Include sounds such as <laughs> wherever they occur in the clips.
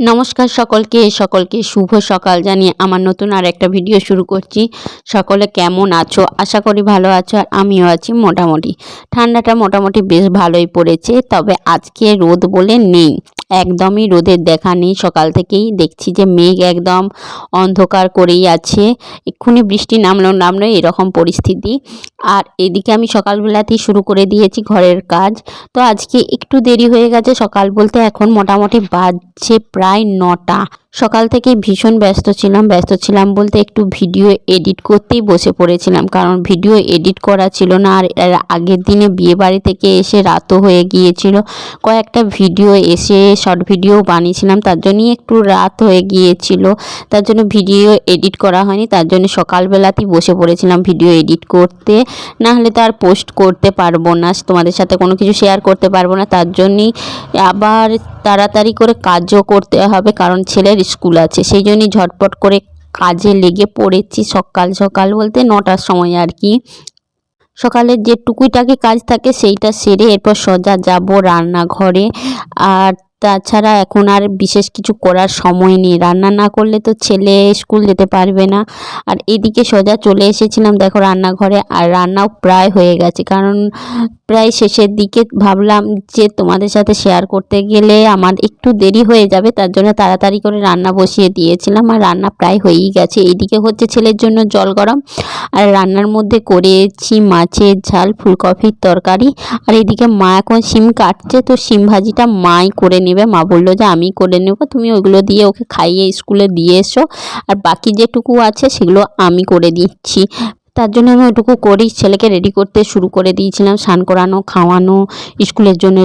নমস্কার সকলকে সকলকে শুভ সকাল। জানিয়ে আমার নতুন আর একটা ভিডিও শুরু করছি। সকলে কেমন আছো? আশা করি ভালো আছো আর আমিও আছি মোটামুটি। ঠান্ডাটা মোটামুটি বেশ ভালোই পড়েছে, তবে আজকে রোদ বলে নেই। একদমই রোদের দেখা নেই। সকাল থেকেই দেখছি যে মেঘ একদম অন্ধকার করেই আছে। এক্ষুনি বৃষ্টি নামলো নামলো এরকম পরিস্থিতি। আর এদিকে আমি সকালবেলাতেই শুরু করে দিয়েছি ঘরের কাজ। তো আজকে একটু দেরি হয়ে গেছে সকাল বলতে এখন মোটামুটি বাজছে প্রায় নটা। সকাল থেকে ভীষণ ব্যস্ত ছিলাম ব্যস্ত ছিলাম বলতে একটু ভিডিও এডিট করতেই বসে পড়েছিলাম। কারণ ভিডিও এডিট করা ছিল না আর এর আগের দিনে বিয়ে বাড়ি থেকে এসে রাতও হয়ে গিয়েছিল। কয়েকটা ভিডিও এসে শর্ট ভিডিও বানিয়েছিলাম, তার জন্যই একটু রাত হয়ে গিয়েছিল। তার জন্য ভিডিও এডিট করা হয়নি, তার জন্য সকালবেলাতেই বসে পড়েছিলাম ভিডিও এডিট করতে। না হলে তো আর পোস্ট করতে পারব না, তোমাদের সাথে কোনো কিছু শেয়ার করতে পারব না। তার জন্যই আবার তাড়াতাড়ি করে কাজও করতে হবে, কারণ ছেলের স্কুল আছে। সেই জন্যই ঝটপট করে কাজে লেগে পড়েছি সকাল সকাল বলতে নটার সময় আর কি। সকালের যে টুকুইটাকি কাজ থাকে সেইটা সেরে এরপর সোজা যাব রান্নাঘরে। আর তাছাড়া এখন আর বিশেষ কিছু করার সময় নেই। রান্না না করলে তো ছেলে স্কুল যেতে পারবে না। আর এদিকে সোজা চলে এসেছিলাম দেখো রান্নাঘরে। আর রান্নাও প্রায় হয়ে গেছে। কারণ প্রায় শেষের দিকে ভাবলাম যে তোমাদের সাথে শেয়ার করতে গেলে আমার একটু দেরি হয়ে যাবে, তার জন্য তাড়াতাড়ি করে রান্না বসিয়ে দিয়েছিলাম। আর রান্না প্রায় হয়েই গেছে। এইদিকে হচ্ছে ছেলের জন্য জল গরম। আর রান্নার মধ্যে করেছি মাছের ঝাল, ফুলকপির তরকারি। আর এদিকে মা এখন শিম কাটছে, তো শিম ভাজিটা মাই করে নেবে। মা বলল যে, আমি করে নেব। তুমি ওইগুলো দিয়ে ওকে খাইয়ে স্কুলে দিয়ে এসো। আর বাকি যেটুকু আছে সেগুলো আমি করে দিচ্ছি। তার জন্য আমি ওটুকু করি। ছেলেকে রেডি করতে শুরু করে দিয়েছিলাম, স্নান করানো, খাওয়ানো, স্কুলের জন্য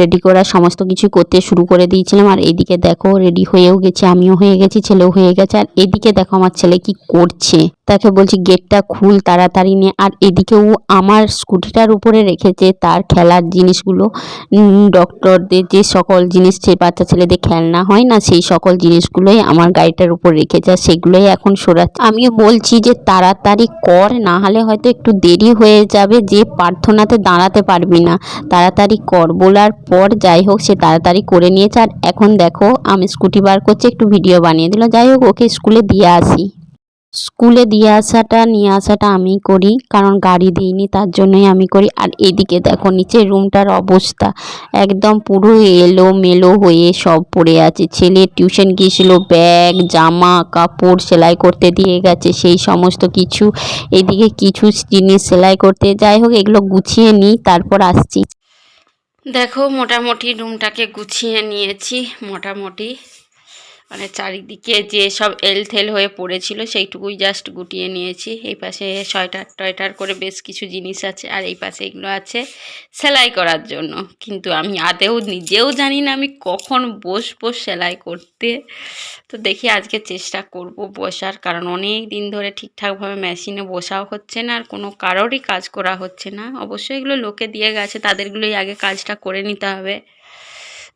রেডি করা, সমস্ত কিছু করতে শুরু করে দিয়েছিলাম। আর এদিকে দেখো রেডি হয়েও গেছে, আমিও হয়ে গেছি, ছেলেও হয়ে গেছে। আর এদিকে দেখো আমার ছেলে কি করছে। তাকে বলছি, গেটটা খুল তাড়াতাড়ি নে। আর এদিকে ও আমার স্কুটিটার উপরে রেখেছে তার খেলার জিনিসগুলো। ডক্টরদের যে সকল জিনিস সে বাচ্চা ছেলেদের খেলনা হয় না, সেই সকল জিনিসগুলোই আমার গাড়িটার উপর রেখেছে আর সেগুলোই এখন সরাচ্ছে। আমিও বলছি যে, তাড়াতাড়ি কর, না হলে হয়তো একটু দেরি হয়ে যাবে, যে প্রার্থনাতে দাঁড়াতে পারবি না। তাড়াতাড়ি কর, বলার পর যাই হোক, সে তাড়াতাড়ি করে নিয়েছে। আর এখন দেখো, আমি স্কুটি বার করছি, একটু ভিডিও বানিয়ে দিল। যাই হোক, ওকে স্কুলে দিয়ে আসি। স্কুলে দিয়ে আসাটা, নিয়ে আসাটা আমি করি। কারণ গাড়ি দিইনি, তার জন্যই আমি করি। আর এদিকে দেখো নিচে রুমটার অবস্থা একদম পুরো এলো মেলো হয়ে সব পড়ে আছে। ছেলে টিউশন গিয়েছিল, ব্যাগ, জামা, কাপড় সেলাই করতে দিয়ে গেছে, সেই সমস্ত কিছু। এদিকে কিছু জিনিস সেলাই করতে, যাই হোক, এগুলো গুছিয়ে নিই, তারপর আসছি। দেখো, মোটামুটি রুমটাকে গুছিয়ে নিয়েছি, মোটামুটি। মানে চারিদিকে যে সব এলথেল হয়ে পড়েছিল, সেইটুকুই জাস্ট গুটিয়ে নিয়েছি। এই পাশে সোয়েটার টয়টার করে বেশ কিছু জিনিস আছে আর এই পাশে এগুলো আছে সেলাই করার জন্য। কিন্তু আমি আদেও নিজেও জানি না আমি কখন বসবো সেলাই করতে। তো দেখি আজকে চেষ্টা করব বসার, কারণ অনেক দিন ধরে ঠিকঠাকভাবে মেশিনে বসাও হচ্ছে না আর কোনো কারোরই কাজ করা হচ্ছে না। অবশ্যই এগুলো লোকে দিয়ে গেছে, তাদেরগুলোই আগে কাজটা করে নিতে হবে।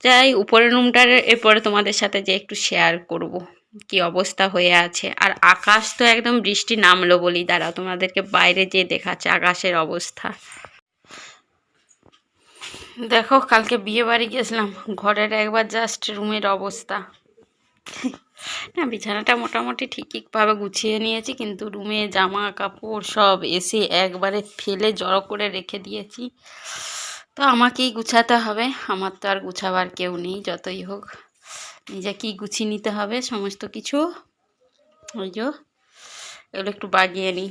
যাই উপরের রুমটার এরপরে তোমাদের সাথে যে একটু শেয়ার করব, কি অবস্থা হয়ে আছে। আর আকাশ তো একদম বৃষ্টি নামলো বলি দাঁড়াও তোমাদেরকে বাইরে যে দেখাচ্ছে আকাশের অবস্থা। দেখো, কালকে বিয়ে বাড়ি গেছিলাম, ঘরের একবার জাস্ট রুমের অবস্থা। না, বিছানাটা মোটামুটি ঠিকভাবে গুছিয়ে নিয়েছি, কিন্তু রুমে জামা কাপড় সব এসে একবারে ফেলে জড়ো করে রেখে দিয়েছি। তো আমাকেই গুছাতে হবে। আমার তো আর গুছাবার কেউ নেই, যতই হোক। নিজেকেই গুছিয়ে নিতে হবে সমস্ত কিছু। ওই যে, এগুলো একটু বাগিয়ে নিই।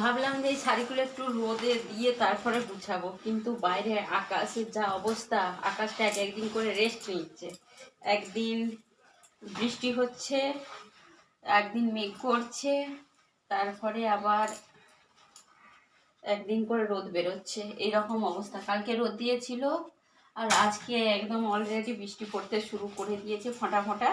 ভাবলাম যে এই শাড়িগুলো একটু রোদে দিয়ে তারপরে গুছাবো, কিন্তু বাইরে আকাশের যা অবস্থা, আকাশটা এক একদিন করে রেস্ট নিচ্ছে। একদিন বৃষ্টি হচ্ছে, একদিন মেঘ করছে, তারপরে আবার একদিন করে রোদ বেরোচ্ছে। এইরকম অবস্থা। কালকে রোদ দিয়েছিল আর আজকে একদম অলরেডি বৃষ্টি পড়তে শুরু করে দিয়েছে ফোঁটা ফোঁটা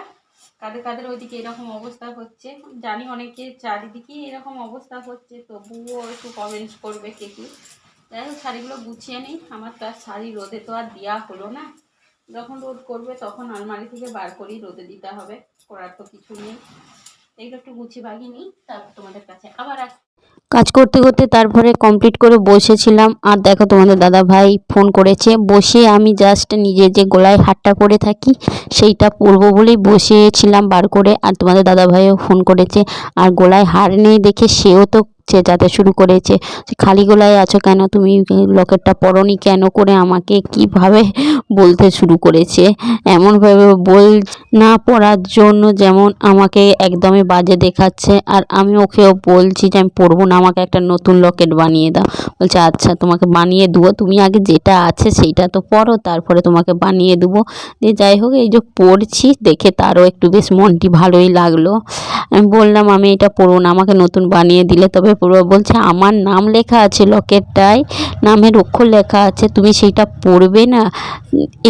কাদের কাদের ওইদিকে এরকম অবস্থা হচ্ছে? জানি অনেকে চারিদিকেই এরকম অবস্থা হচ্ছে, তবুও একটু কমেন্টস করবে কে কি। যাই হোক, শাড়িগুলো গুছিয়ে নিই। আমার তো আর শাড়ি রোদে তো আর দেওয়া হলো না। যখন রোদ করবে তখন আলমারি থেকে বার করেই রোদে দিতে হবে। করার তো কিছু নেই। এইগুলো একটু গুছিয়ে বাগিয়ে নিই, তারপর তোমাদের কাছে আবার আস কাজ করতে করতে তারপরে কমপ্লিট করে বসেছিলাম। আর দেখো তোমাদের দাদা ভাই ফোন করেছে। বসে আমি জাস্ট নিজে যে গলায় হাটটা করে থাকি, সেইটা পরবো বলেই বসেছিলাম বার করে। আর তোমাদের দাদা ভাইও ফোন করেছে। আর গলায় হার নেই দেখে সেও তো চেঁচাতে শুরু করেছে। খালি গলায় আছো কেন? তুমি লকেটটা পরনি কেন করে আমাকে কীভাবে বলতে শুরু করেছে? এমনভাবে বল না পড়ার জন্য যেমন আমাকে একদমই বাজে দেখাচ্ছে, আর আমি ওকেও বলছি যে আমি পরবো না, আমাকে একটা নতুন লকেট বানিয়ে দাও। বলছে আচ্ছা তোমাকে বানিয়ে দেবো। তুমি আগে যেটা আছে সেইটা তো পরো তারপরে তোমাকে বানিয়ে দেবো। দিয়ে যাই হোক, এই যে পড়ছি, দেখে তারও একটু বেশ মনটি ভালোই লাগল। আমি বললাম, আমি এটা পরবো না, আমাকে নতুন বানিয়ে দিলে তবে পড়ব বলছে, আমার নাম লেখা আছে লকেটটায় নামের অক্ষর লেখা আছে, তুমি সেইটা পড়বে না?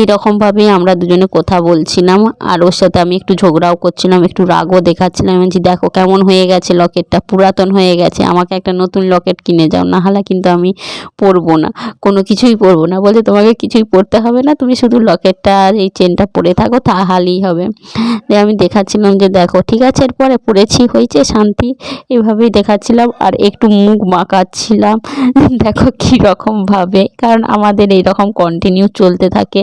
এরকমভাবেই আমরা দুজনে কথা বলছিলাম। আর ওর সাথে আমি একটু ঝগড়াও করছিলাম, একটু রাগও দেখাচ্ছিলাম। বলছি, দেখো কেমন হয়ে গেছে লকেটটা, পুরাতন হয়ে গেছে, আমাকে একটা নতুন লকেট কিনে যাও না হলে কিন্তু আমি পরবো না। কোনো কিছুই পরবো না। বলছে, তোমাকে কিছুই পরতে হবে না, তুমি শুধু লকেটটা আর এই চেনটা পরে থাকো, তাহলেই হবে। আমি দেখাচ্ছিলাম যে, দেখো, ঠিক আছে, এরপরে পড়েছি, হয়েছে, শান্তি। এভাবেই দেখাচ্ছিলাম। আর একটু মুখ মাকাচ্ছিলাম <laughs> দেখো কীরকমভাবে কারণ আমাদের এইরকম কন্টিনিউ চলতে থাকে।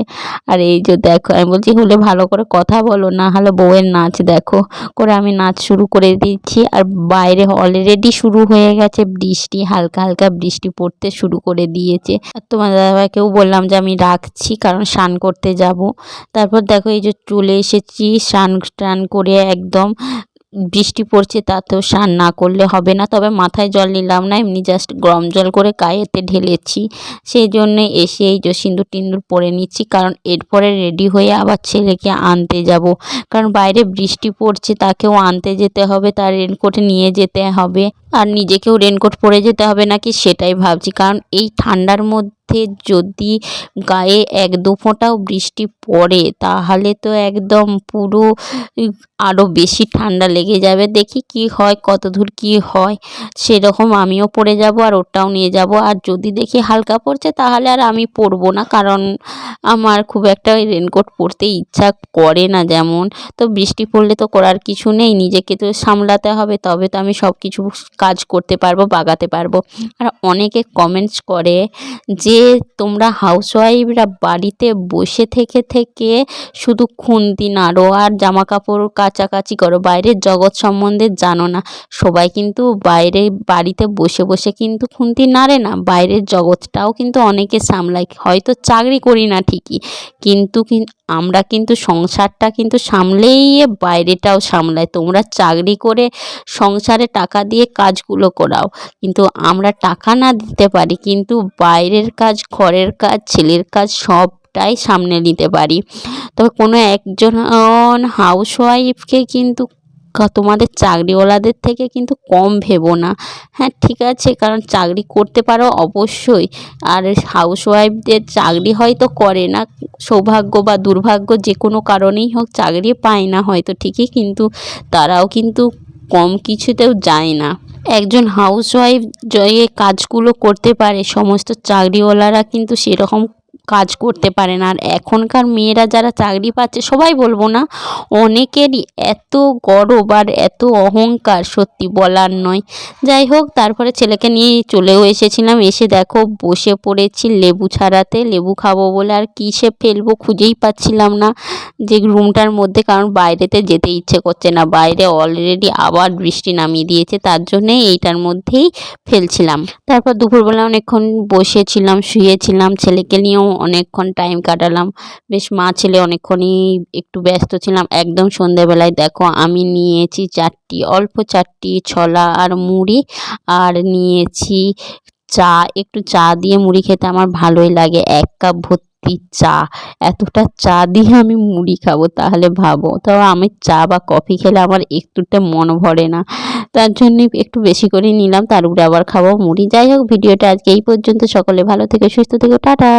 আর এই যে দেখো, আমি বলছি, হলে ভালো করে কথা বলো, না হলে বউয়ের নাচ দেখো। করে আমি নাচ শুরু করে দিচ্ছি। আর বাইরে অলরেডি শুরু হয়ে গেছে বৃষ্টি, হালকা হালকা বৃষ্টি পড়তে শুরু করে দিয়েছে। আর তোমার দাদাভাইকেও বললাম যে, আমি রাখছি, কারণ স্নান করতে যাব। তারপর দেখো, এই যে চলে এসেছি স্নান টান করে একদম বৃষ্টি পড়ছে তাতেও স্নান না করলে হবে না। তবে মাথায় জল নিলাম না, এমনি জাস্ট গরম জল করে গায়েতে ঢেলেছি। সেই জন্যে এসে এই যে সিঁদুর টিন্দুর পরে নিচ্ছি, কারণ এরপরে রেডি হয়ে আবার ছেলেকে আনতে যাব। কারণ বাইরে বৃষ্টি পড়ছে, তাকেও আনতে যেতে হবে, তার রেনকোট নিয়ে যেতে হবে। আর নিজেকেও রেনকোট পরে যেতে হবে নাকি সেটাই ভাবছি। কারণ এই ঠান্ডার মধ্যে যদি গায়ে এক দু ফোঁটাও বৃষ্টি পড়ে, তাহলে তো একদম পুরো আরও বেশি ঠান্ডা লেগে যাবে। দেখি কি হয়, কত দূর কী হয়, সেরকম আমিও পরে যাব আর ওটাও নিয়ে যাব। আর যদি দেখি হালকা পড়ছে, তাহলে আর আমি পরবো না, কারণ আমার খুব একটা ওই রেনকোট পরতে ইচ্ছা করে না যেমন। তো বৃষ্টি পড়লে তো করার কিছু নেই, নিজেকে তো সামলাতে হবে, তবে তো আমি সব কিছু কাজ করতে পারব, বাগাতে পারব। আর অনেকে কমেন্টস করে যে, তোমরা হাউসওয়াইফরা বাড়িতে বসে থেকে থেকে শুধু খুন্তি নাড়ো আর জামা কাপড় কাচাকাচি করো। বাইরের জগৎ সম্বন্ধে জানো না। সবাই কিন্তু বাইরে, বাড়িতে বসে বসে কিন্তু খুন্তি নাড়ে না। বাইরের জগৎটাও কিন্তু অনেকে সামলায়। হয়তো চাকরি করি না ঠিকই, কিন্তু আমরা কিন্তু সংসারটা কিন্তু সামলেই বাইরেটাও সামলাই তোমরা চাকরি করে সংসারে টাকা দিয়ে কাজগুলো করাও। কিন্তু আমরা টাকা না দিতে পারি, কিন্তু বাইরের কাজ, ঘরের কাজ, ছেলের কাজ সবটাই সামনে নিতে পারি। তবে কোনো একজন হাউসওয়াইফকে কিন্তু তোমাদের চাকরিওয়ালাদের থেকে কিন্তু কম ভেবো না। হ্যাঁ ঠিক আছে, কারণ চাকরি করতে পারো অবশ্যই। আর হাউসওয়াইফদের চাকরি হয়তো করে না, সৌভাগ্য বা দুর্ভাগ্য যে কোনো কারণেই হোক, চাকরি পায় না হয়তো, ঠিকই, কিন্তু তারাও কিন্তু কম কিছুতেও যায় না। একজন হাউসওয়াইফ যে কাজগুলো করতে পারে, সমস্ত চাকরিওয়ালারা কিন্তু সেরকম কাজ করতে পারে না। আর এখনকার মেয়েরা যারা চাকরি পাচ্ছে, সবাই বলব না, অনেকেরই এত গর্ব আর এত অহংকার সত্যি বলার নয়। যাই হোক, তারপরে ছেলেকে নিয়ে চলেও এসেছিলাম। এসে দেখো, বসে পড়েছি লেবু ছাড়াতে। লেবু খাব বলে আর কিসে ফেলব খুঁজেই পাচ্ছিলাম না যে রুমটার মধ্যে, কারণ বাইরেতে যেতে ইচ্ছে করছে না। বাইরে অলরেডি আবার বৃষ্টি নামিয়ে দিয়েছে, তার জন্যে এইটার মধ্যেই ফেলছিলাম। তারপর দুপুরবেলা অনেকক্ষণ বসেছিলাম, শুয়েছিলাম। ছেলেকে নিয়েও অনেকক্ষণ টাইম কাটালাম। বেশ মা ছেলে অনেকক্ষণই একটু ব্যস্ত ছিলাম। একদম সন্ধেবেলায় দেখো, আমি নিয়েছি চারটি, অল্প চারটি ছলা আর মুড়ি আর নিয়েছি চা। একটু চা দিয়ে মুড়ি খেতে আমার ভালোই লাগে। এক কাপ ভর্তি চা। এতটা চা দিয়ে আমি মুড়ি খাব তাহলে ভাবো। তো আমি চা বা কফি খেলে আমার একটুতে মন ভরে না। তার জন্যে একটু বেশি করে নিলাম, তার উপরে আবার খাব মুড়ি। যাই হোক, ভিডিওটা আজকে এই পর্যন্ত। সকলে ভালো থেকে, সুস্থ থেকে, টাটা!